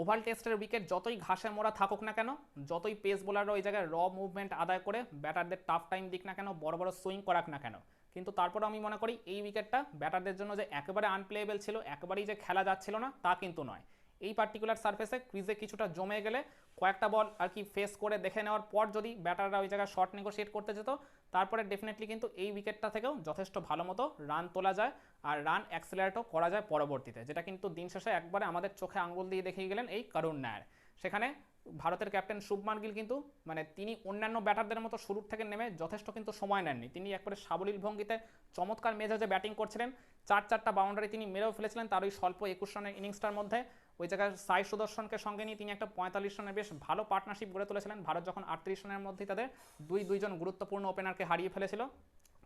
Oval টেস্টের wicket যতই ঘাসে মোড়া থাকুক না কেন, যতই পেস বোলার ওই জায়গায় র মুভমেন্ট আদায় করে, ব্যাটারদের টাফ টাইম দিক না কেন, বড় বড় সুইং করাক না কেন। কিন্তু তারপর আমি মনে করি এই উইকেটটা ব্যাটারদের জন্য যে একেবারে আনপ্লেয়েবল ছিল, একেবারেই যে খেলা যাচ্ছিল না, তা কিন্তু নয়। এই পার্টিকুলার সার্ফেসে ক্রিজে কিছুটা জমে গেলে কয়েকটা বল আর কি ফেস করে দেখে নেওয়ার পর যদি ব্যাটাররা ওই জায়গায় শর্ট নেগোশিয়েট করতে যেত, তারপরে ডেফিনেটলি কিন্তু এই উইকেটটা থেকেও যথেষ্ট ভালো মতো রান তোলা যায় আর রান অ্যাক্সেলারেটও করা যায় পরবর্তীতে, যেটা কিন্তু দিন শেষে একবারে আমাদের চোখে আঙ্গুল দিয়ে দেখিয়ে গেলেন এই করুণ নায়ার। সেখানে ভারতের ক্যাপ্টেন শুভমান গিল কিন্তু মানে তিনি অন্যান্য ব্যাটারদের মতো শুরুর থেকে নেমে যথেষ্ট কিন্তু সময় নেননি। তিনি একবারে সাবলীল ভঙ্গিতে চমৎকার মেজাজে ব্যাটিং করছিলেন, চার চারটা বাউন্ডারি তিনি মেরেও ফেলেছিলেন তার ওই স্বল্প একুশ রানের ইনিংসটার মধ্যে। ওই জায়গায় সাই সুদর্শনকে সঙ্গে নিয়ে তিনি একটা পঁয়তাল্লিশ রানের বেশ ভালো পার্টনারশিপ গড়ে তুলেছিলেন। ভারত যখন আটত্রিশ রানের মধ্যেই তাদের দুই দুইজন গুরুত্বপূর্ণ ওপেনারকে হারিয়ে ফেলেছিল।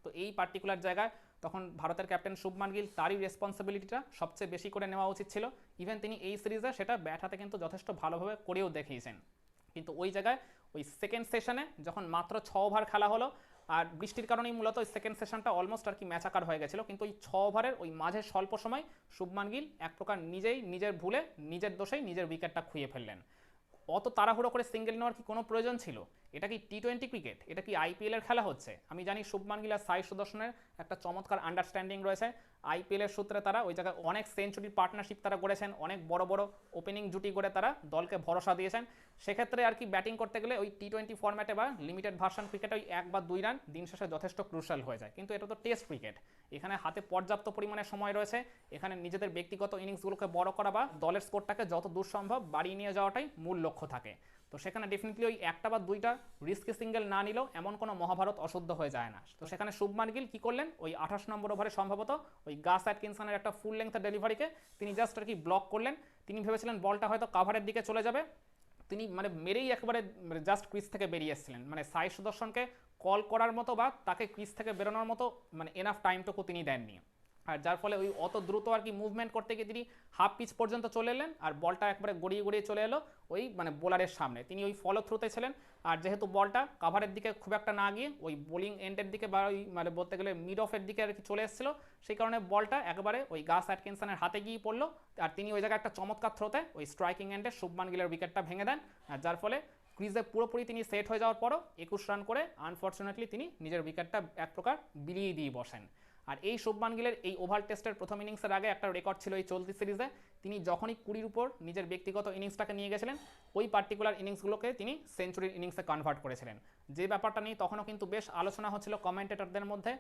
তো এই পার্টিকুলার জায়গায় তখন ভারতের ক্যাপ্টেন শুভমান গিল তারই রেসপন্সিবিলিটিটা সবচেয়ে বেশি করে নেওয়া উচিত ছিল। ইভেন তিনি এই সিরিজে সেটা ব্যাট হাতে কিন্তু যথেষ্ট ভালোভাবে করেও দেখিয়েছেন। কিন্তু ওই জায়গায় ওই সেকেন্ড সেশনে যখন মাত্র ছ ওভার খেলা হলো আর বৃষ্টির কারণেই মূলত সেকেন্ড সেশনটা অলমোস্ট আর কি ম্যাচ আকার হয়ে গেছিল। কিন্তু ওই ছ ওভারের ওই মাঝের স্বল্প সময় শুভমান গিল এক প্রকার নিজেই নিজের ভুলে, নিজের দোষেই নিজের উইকেটটা খুঁয়ে ফেললেন। অত তাড়াহুড়ো করে সিঙ্গেল নেওয়ার কি কোনো প্রয়োজন ছিল? এটা কি টি টোয়েন্টি ক্রিকেট এটা কি আইপিএলের খেলা হচ্ছে? আমি জানি শুভমান গিল সাই সুদর্শনের একটা চমৎকার আন্ডারস্ট্যান্ডিং রয়েছে। আইপিএল এর সূত্রে তারা ওই জায়গায় অনেক সেঞ্চুরির পার্টনারশিপ তারা করেছেন অনেক বড় বড় ওপেনিং জুটি করে তারা দলকে ভরসা দিয়েছেন। সেক্ষেত্রে আর কি ব্যাটিং করতে গেলে ওই টি টোয়েন্টি ফর্ম্যাটে বা লিমিটেড ভার্সন ক্রিকেটে ওই এক বা দুই রান দিন শেষে যথেষ্ট ক্রুশাল হয়ে যায়। কিন্তু এটা তো টেস্ট ক্রিকেট এখানে হাতে পর্যাপ্ত পরিমাণে সময় রয়েছে। এখানে নিজেদের ব্যক্তিগত ইনিংসগুলোকে বড় করা বা দলের স্কোরটাকে যত দূর সম্ভব বাড়িয়ে নিয়ে যাওয়াটাই মূল লক্ষ্য থাকে। তো সেখানে ডেফিনেটলি ওই একটা বা দুইটা রিস্কি সিঙ্গেল না নিলেও এমন কোনো মহাভারত অশুদ্ধ হয়ে যায় না। তো সেখানে শুভমান গিল কী করলেন? ওই আঠাশ নম্বর ওভারে সম্ভবত ওই গাস অ্যাটকিনসনের একটা ফুল লেন্থের ডেলিভারিকে তিনি জাস্ট আর কি ব্লক করলেন। তিনি ভেবেছিলেন বলটা হয়তো কাভারের দিকে চলে যাবে। তিনি মানে মেরেই একেবারে জাস্ট ক্রিজ থেকে বেরিয়ে এসেছিলেন। মানে সাই সুদর্শনকে কল করার মতো বা তাকে ক্রিজ থেকে বেরোনোর মতো মানে এনাফ টাইমটুকু তিনি দেননি। আর যার ফলে ওই অত দ্রুত আর কি মুভমেন্ট করতে গিয়ে তিনি হাফ পিচ পর্যন্ত চলে এলেন আর বলটা একবারে গড়িয়ে গড়িয়ে চলে এলো ওই মানে বোলারের সামনে। তিনি ওই ফলো থ্রুতে ছিলেন। আর যেহেতু বলটা কাভারের দিকে খুব একটা না গিয়ে ওই বোলিং এন্ডের দিকে বা ওই মানে বলতে গেলে মিড অফের দিকে আর কি চলে এসেছিল, সেই কারণে বলটা একবারে ওই গাস অ্যাটকিনসনের হাতে গিয়ে পড়ল। আর তিনি ওই জায়গায় একটা চমৎকার থ্রোতে ওই স্ট্রাইকিং এন্ডে শুভমান গিলের উইকেটটা ভেঙে দেন। আর যার ফলে ক্রিজে পুরোপুরি তিনি সেট হয়ে যাওয়ার পরও একুশ রান করে আনফর্চুনেটলি তিনি নিজের উইকেটটা এক প্রকার বিলিয়ে দিয়ে বসেন। আর এই শুভমান গিলের এই ওভার টেস্টের প্রথম ইনিংসের আগে একটা রেকর্ড ছিল এই চলতি সিরিজে। তিনি যখনই কুড়ির উপর নিজের ব্যক্তিগত ইনিংসটাকে নিয়ে গেছিলেন, ওই পার্টিকুলার ইনিংসগুলোকে তিনি সেঞ্চুরির ইনিংসে কনভার্ট করেছিলেন। যে ব্যাপারটা নিয়ে তখনও কিন্তু বেশ আলোচনা হচ্ছিল কমেন্টেটরদের মধ্যে।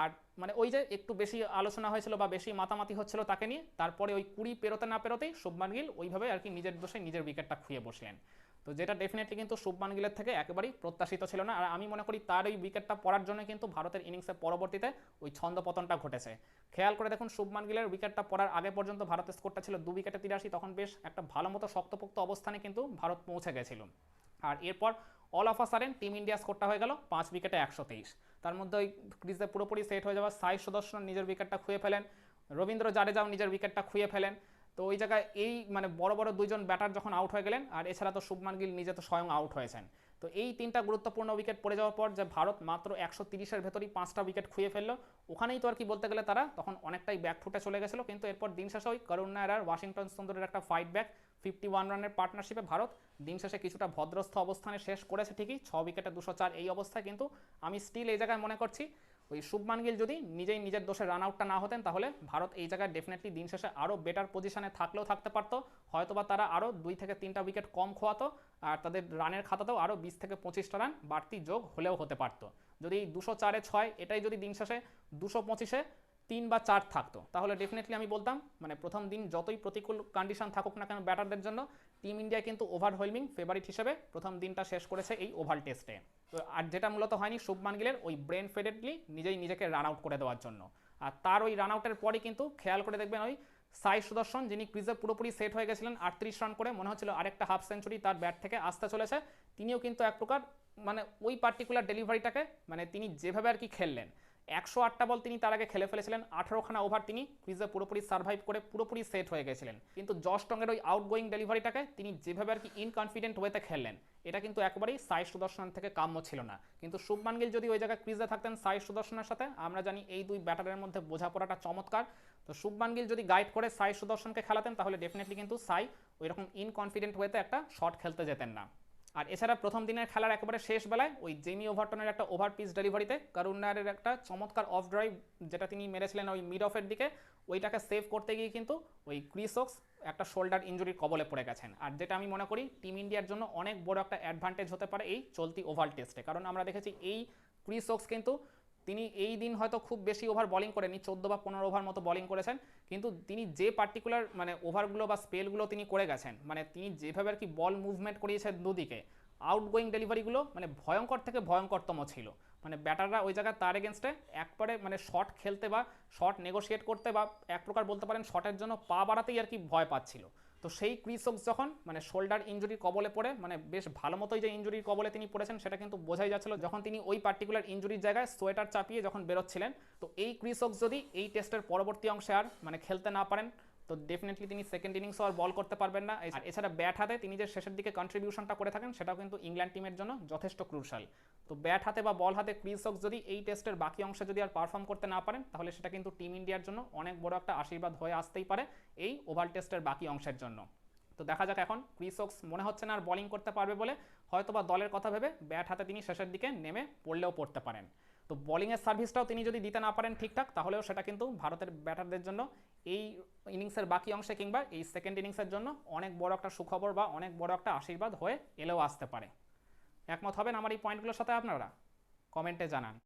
আর মানে ওই যে একটু বেশি আলোচনা হয়েছিল বা বেশি মাতামাতি হচ্ছিল তাকে নিয়ে, তারপরে ওই কুড়ি পেরোতে না পেরোতেই শুভমান গিল ওইভাবে আর কি নিজের দোষে নিজের উইকেটটা খুঁয়ে বসলেন। তো যেটা ডেফিনেটলি কিন্তু শুভমান গিলের থেকে একেবারেই প্রত্যাশিত ছিল না। আর আমি মনে করি তার ওই উইকেটটা পড়ার জন্য কিন্তু ভারতের ইনিংসের পরবর্তীতে ওই ছন্দ পতনটা ঘটেছে। খেয়াল করে দেখুন, শুভমান গিলের উইকেটটা পড়ার আগে পর্যন্ত ভারতের স্কোরটা ছিল দু উইকেটে তিরাশি, তখন বেশ একটা ভালো মতো শক্তপোক্ত অবস্থানে কিন্তু ভারত পৌঁছে গেছিল। আর এরপর অল অফ আ সারেন টিম ইন্ডিয়া স্কোরটা হয়ে গেল পাঁচ উইকেটে একশো তেইশ। তার মধ্যে ওই ক্রিজে পুরোপুরি সেট হয়ে যাওয়া সাই সুদর্শন নিজের উইকেটটা খুঁয়ে ফেলেন। রবীন্দ্র জাডেজাও নিজের উইকেটটা খুঁয়ে ফেলেন। তো ওই জায়গায় এই মানে বড় বড় দুইজন ব্যাটার যখন আউট হয়ে গেলেন, আর এছাড়া তো শুভমান গিল নিজে তো স্বয়ং আউট হয়েছেন। তো এই তিনটা গুরুত্বপূর্ণ উইকেট পড়ে যাওয়ার পর যে ভারত মাত্র একশো তিরিশের ভেতরেই পাঁচটা উইকেট খুঁয়ে ফেলল, ওখানেই তো আর কি বলতে গেলে তারা তখন অনেকটাই ব্যাক ফুটে চলে গেছিল, কিন্তু এরপর দিন শেষে ওই করুণ নায়ার আর ওয়াশিংটন সুন্দরের একটা ফাইট ব্যাক ফিফটি ওয়ান রানের পার্টনারশিপে ভারত দিন শেষে কিছুটা ভদ্রস্থ অবস্থানে শেষ করেছে ঠিকই, ছ উইকেটে দুশো চার এই অবস্থায়, কিন্তু আমি স্টিল এই জায়গায় মনে করছি ওই শুভমান গিল যদি নিজেই নিজের দোষে রান আউটটা না হতেন, তাহলে ভারত এই জায়গায় ডেফিনেটলি দিন শেষে আরও বেটার পজিশনে থাকলেও থাকতে পারতো। হয়তোবা তারা আরও দুই থেকে তিনটা উইকেট কম খোয়াতো, আর তাদের রানের খাতাতেও আরও বিশ থেকে পঁচিশটা রান বাড়তি যোগ হলেও হতে পারতো। যদি দুশো চারে ছয়, এটাই যদি দিন শেষে দুশো পঁচিশে তিন বা চার থাকতো। তাহলে ডেফিনেটলি আমি বলতাম মানে প্রথম দিন যতই প্রতিকূল কন্ডিশন থাকুক না কেন ব্যাটারদের জন্য টিম ইন্ডিয়া কিন্তু ওভারওয়েলমিং ফেভারিট হিসেবে প্রথম দিনটা শেষ করেছে এই ওভাল টেস্টে তো আর যেটা মূলত হয়নি, শুভমান গিলের ওই ব্রেন ফেডেডলি নিজেই নিজেকে রান আউট করে দেওয়ার জন্য। আর তার ওই রান আউটের পরই কিন্তু খেয়াল করে দেখবেন ওই সাই সুদর্শন, যিনি ক্রিজে পুরোপুরি সেট হয়ে গেছিলেন আটত্রিশ রান করে, মনে হচ্ছিল আরেকটা হাফ সেঞ্চুরি তার ব্যাট থেকে আসতে চলেছে, তিনিও কিন্তু এক প্রকার মানে ওই পার্টিকুলার ডেলিভারিটাকে মানে তিনি যেভাবে আর কি খেললেন। একশো আটটা বল তিনি তার আগে খেলে ফেলেছিলেন, আঠারোখানা ওভার তিনি ক্রিজে পুরোপুরি সার্ভাইভ করে পুরোপুরি সেট হয়ে গেছিলেন। কিন্তু জশ টঙ্গের ওই আউটগোয়িং ডেলিভারিটাকে তিনি যেভাবে আর কি ইনকনফিডেন্ট ওয়েতে খেললেন, এটা কিন্তু একেবারেই সাই সুদর্শন থেকে কাম্য ছিল না। কিন্তু শুভমান গিল যদি ওই জায়গায় ক্রিজে থাকতেন সাই সুদর্শনের সাথে, আমরা জানি এই দুই ব্যাটারের মধ্যে বোঝাপড়াটা চমৎকার। তো শুভমান গিল যদি গাইড করে সাই সুদর্শনকে খেলাতেন, তাহলে ডেফিনেটলি কিন্তু সাই ওই রকম ইনকনফিডেন্ট ওয়েতে একটা শট খেলতে যেতেন না। আর এছাড়া প্রথম দিনের খেলার একেবারে শেষ বেলায় ওই জেমি ওভারটনের একটা ওভার পিচ ডেলিভারিতে কারুনারের একটা চমৎকার অফ ড্রাইভ যেটা তিনি মেরেছিলেন ওই মিড অফের দিকে, ওইটাকে সেভ করতে গিয়ে কিন্তু ওই ক্রিসক্স একটা শোল্ডার ইঞ্জুরির কবলে পড়ে গেছেন। আর যেটা আমি মনে করি টিম ইন্ডিয়ার জন্য অনেক বড় একটা অ্যাডভান্টেজ হতে পারে এই চলতি ওভার টেস্টে কারণ আমরা দেখেছি এই ক্রিসক্স কিন্তু তিনি এই দিন হয়তো খুব বেশি ওভার বলিং করেনি চোদ্দ বা পনেরো ওভার মতো বলিং করেছেন। কিন্তু তিনি যে পার্টিকুলার মানে ওভারগুলো বা স্পেলগুলো তিনি করে গেছেন মানে তিনি যেভাবে আর কি বল মুভমেন্ট করিয়েছেন দুদিকে আউটগোয়িং ডেলিভারিগুলো মানে ভয়ঙ্কর থেকে ভয়ঙ্করতম ছিল। মানে ব্যাটাররা ওই জায়গায় তার এগেনস্টে একবারে মানে শট খেলতে বা শট নেগোশিয়েট করতে বা এক প্রকার বলতে পারেন শটের জন্য পা বাড়াতেই আর কি ভয় পাচ্ছিল। তো সেই ক্রিসক্স যখন মানে শোল্ডার ইঞ্জুরির কবলে পড়ে মানে বেশ ভালো মতোই যে ইঞ্জুরির কবলে তিনি পড়েছেন, সেটা কিন্তু বোঝাই যাচ্ছিল যখন তিনি ওই পার্টিকুলার ইঞ্জুরির জায়গায় সোয়েটার চাপিয়ে যখন বেরোচ্ছিলেন, তো এই ক্রিসক্স যদি এই টেস্টের পরবর্তী অংশে আর মানে খেলতে না পারেন তো ডেফিনেটলি তিনি সেকেন্ড ইনিংসও আর বল করতে পারবেন না। আর এছাড়া ব্যাট হাতে তিনি যে শেষের দিকে কন্ট্রিবিউশনটা করে থাকেন সেটাও কিন্তু ইংল্যান্ড টিমের জন্য যথেষ্ট ক্রুশাল তো ব্যাট হাতে বা বল হাতে ক্রিসক্স যদি এই টেস্টের বাকি অংশে যদি আর পারফর্ম করতে না পারেন তাহলে সেটা কিন্তু টিম ইন্ডিয়ার জন্য অনেক বড় একটা আশীর্বাদ হয়ে আসতেই পারে এই ওভাল টেস্টের বাকি অংশের জন্য। তো দেখা যাক এখন ক্রিসক্স মনে হচ্ছে না আর বোলিং করতে পারবে বলে হয়তো বা দলের কথা ভেবে ব্যাট হাতে তিনি শেষের দিকে নেমে পড়লেও পড়তে পারেন। তো বলিংয়ের সার্ভিসটাও তিনি যদি দিতে না পারেন ঠিকঠাক, তাহলেও সেটা কিন্তু ভারতের ব্যাটারদের জন্য এই ইনিংসের বাকি অংশে কিংবা এই সেকেন্ড ইনিংসের জন্য অনেক বড় একটা সুখবর বা অনেক বড় একটা আশীর্বাদ হয়ে এলেও আসতে পারে। একমত হবেন আমার এই পয়েন্টগুলোর সাথে আপনারা? কমেন্টে জানান।